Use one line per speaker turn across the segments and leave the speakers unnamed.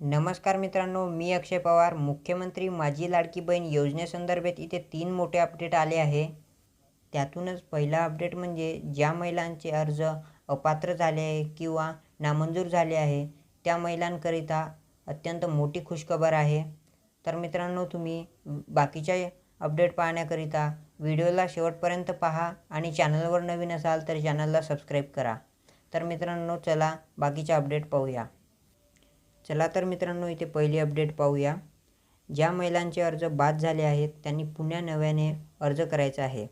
नमस्कार मित्रांनो मी अक्षय पवार मुख्यमंत्री माझी लाडकी बहीण योजनेसंदर्भात इथे तीन मोठे अपडेट आले आहे. त्यातूनच पहिला अपडेट म्हणजे ज्या महिलांचे अर्ज अपात्र झाले आहे किंवा नामंजूर झाले आहे त्या महिलांकरिता अत्यंत मोठी खुशखबर आहे. तर मित्रांनो तुम्ही बाकीच्या अपडेट पाहण्याकरिता व्हिडिओला शेवटपर्यंत पहा आणि चॅनलवर नवीन असाल तर चॅनलला सबस्क्राईब करा. तर मित्रांनो चला बाकीचे अपडेट पाहूया. चला तर मित्रांनो इथे पहिली अपडेट पाहूया. ज्या महिलांचे अर्ज बाद झाले आहेत त्यांनी पुन्हा नव्याने अर्ज करायचा आहे.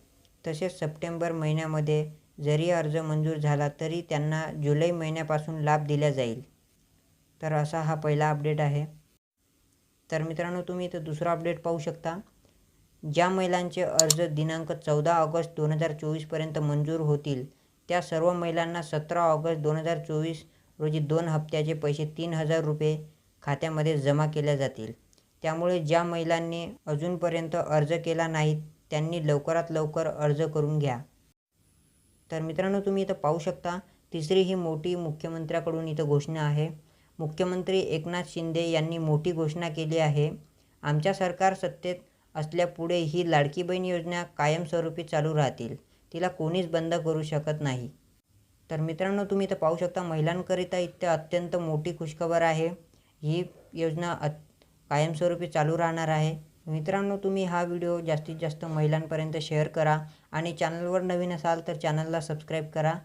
तसेच सप्टेंबर महिन्यामध्ये जरी अर्ज मंजूर झाला तरी त्यांना जुलै महिन्यापासून लाभ दिला जाईल. तर असा हा पहिला अपडेट आहे. तर मित्रांनो तुम्ही इथं दुसरा अपडेट पाहू शकता. ज्या महिलांचे अर्ज दिनांक चौदा ऑगस्ट दोन हजार चोवीसपर्यंत मंजूर होतील त्या सर्व महिलांना सतरा ऑगस्ट दोन हजार चोवीस रोजी दोन हप्त्याचे पैसे तीन हजार रुपये खात्यामध्ये जमा केले जातील. त्यामुळे ज्या महिलांनी अजूनपर्यंत अर्ज केला नाही त्यांनी लवकरात लवकर अर्ज करून घ्या. तर मित्रांनो तुम्ही इथं पाहू शकता तिसरी ही मोठी मुख्यमंत्र्याकडून इथं घोषणा आहे. मुख्यमंत्री एकनाथ शिंदे यांनी मोठी घोषणा केली आहे. आमच्या सरकार सत्तेत असल्यापुढे ही लाडकी बहीण योजना कायमस्वरूपी चालू राहतील. तिला कोणीच बंद करू शकत नाही. तर मित्रांनो तुम्ही इथं पाहू शकता महिलांकरिता इथं अत्यंत मोठी खुशखबर आहे. ही योजना अत कायमस्वरूपी चालू राहणार आहे. मित्रांनो तुम्ही हा व्हिडिओ जास्तीत जास्त महिलांपर्यंत शेअर करा आणि चॅनलवर नवीन असाल तर चॅनलला सबस्क्राईब करा.